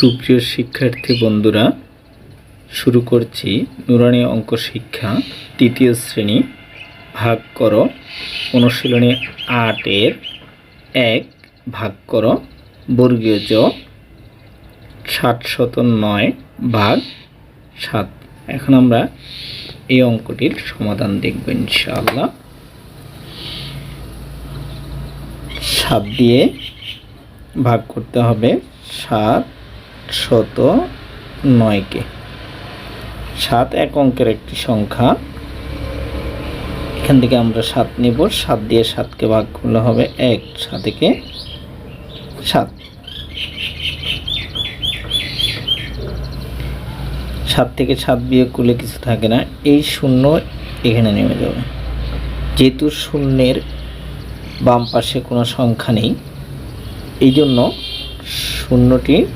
সুপ্রিয় শিক্ষার্থী বন্ধুরা, শুরু করছি নুরানি অঙ্ক শিক্ষা, তৃতীয় শ্রেণি, ভাগ করো, অনুশীলনী আটের এক ভাগ করো, বর্গীয় জ, ষাট শত নয় ভাগ সাত। এখন আমরা এই অঙ্কটির সমাধান দেখব ইনশাআল্লাহ। সাত দিয়ে ভাগ করতে হবে সাত শত নয়কে। সাত এক অঙ্কের একটি সংখ্যা। এখান থেকে আমরা সাত নেব। সাত দিয়ে সাতকে ভাগ করলে হবে এক। সাতকে সাত। সাত থেকে সাত বিয়োগ করলে কিছু থাকে না। এই শূন্য এখানে নেমে যাবে। যেহেতু শূন্যের বাম পাশে কোনো সংখ্যা নেই এই জন্য শূন্যটি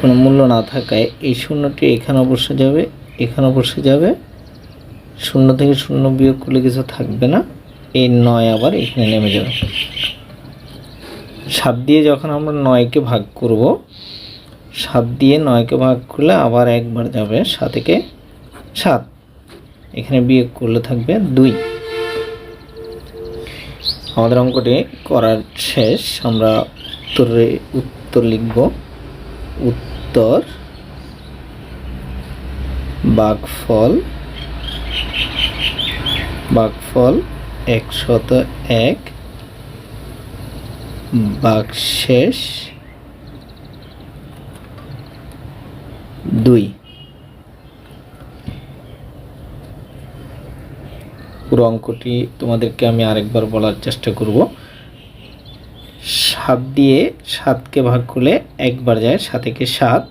কোনো মূল্য না থাকায় এই শূন্যটি এখানে বসে যাবে, এখানে বসে যাবে। শূন্য থেকে শূন্য বিয়োগ করলে কিছু থাকবে না। এই নয় আবার এখানে নেমে যাবে। সাত দিয়ে যখন আমরা নয়কে ভাগ করব, সাত দিয়ে নয়কে ভাগ করলে আবার একবার যাবে সাতেকে সাত। এখানে বিয়োগ করলে থাকবে দুই। আমাদের অঙ্কটি করার শেষ। আমরা উত্তরে উত্তর লিখব। উত্তর বাঘফল বাঘফল একশত এক বাঘশেষ দুই। পুরো অঙ্কটি তোমাদেরকে আমি আরেকবার বলার চেষ্টা করব। সাত দিয়ে সাতকে ভাগ করলে একবার যায় সাতেকে সাত।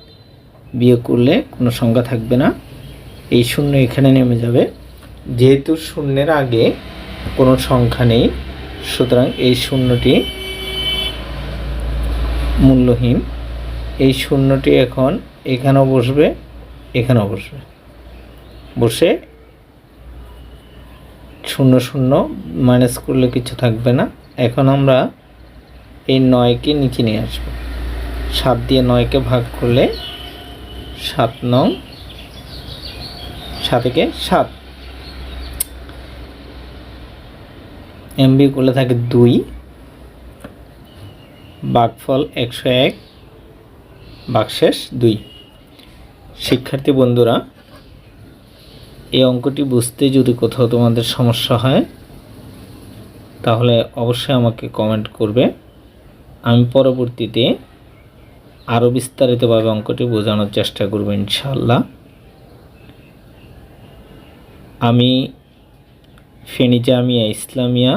বিয়োগ করলে কোনো সংখ্যা থাকবে না। এই শূন্য এখানে নেমে যাবে। যেহেতু শূন্যের আগে কোনো সংখ্যা নেই, সুতরাং এই শূন্যটি মূল্যহীন। এই শূন্যটি এখন এখানেও বসবে এখানেও বসবে। বসে শূন্য শূন্য মাইনাস করলে কিছু থাকবে না। এখন আমরা এই নয়কে নিচে নিয়ে আসব। সাত দিয়ে নয়কে ভাগ করলে সাত নং সাতকে সাত। এমবি করলে থাকে দুই। বাঘফল একশো এক, বাকশেষ দুই। শিক্ষার্থী বন্ধুরা, এই অঙ্কটি বুঝতে যদি কোথাও তোমাদের সমস্যা হয়, তাহলে অবশ্যই আমাকে কমেন্ট করবে। আমি পরবর্তীতে আরও বিস্তারিতভাবে অঙ্কটি বোঝানোর চেষ্টা করব ইনশাল্লাহ আমি ফেনী জামিয়া ইসলামিয়া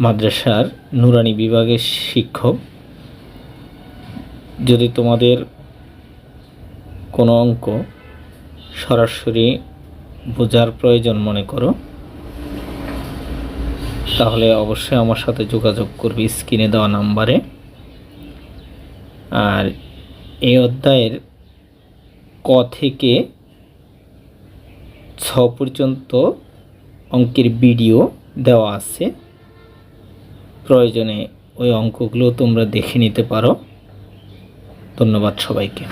মাদ্রাসার নুরানি বিভাগের শিক্ষক। যদি তোমাদের কোনো অঙ্ক সরাসরি বোঝার প্রয়োজন মনে করো তাহলে অবশ্যই আমার সাথে যোগাযোগ করবে স্ক্রিনে দেওয়া নাম্বারে। আর এই অধ্যায়ের ক থেকে ছ পর্যন্ত অঙ্কের ভিডিও দেওয়া আছে। প্রয়োজনে ওই অঙ্কগুলো তোমরা দেখে নিতে পারো। ধন্যবাদ সবাইকে।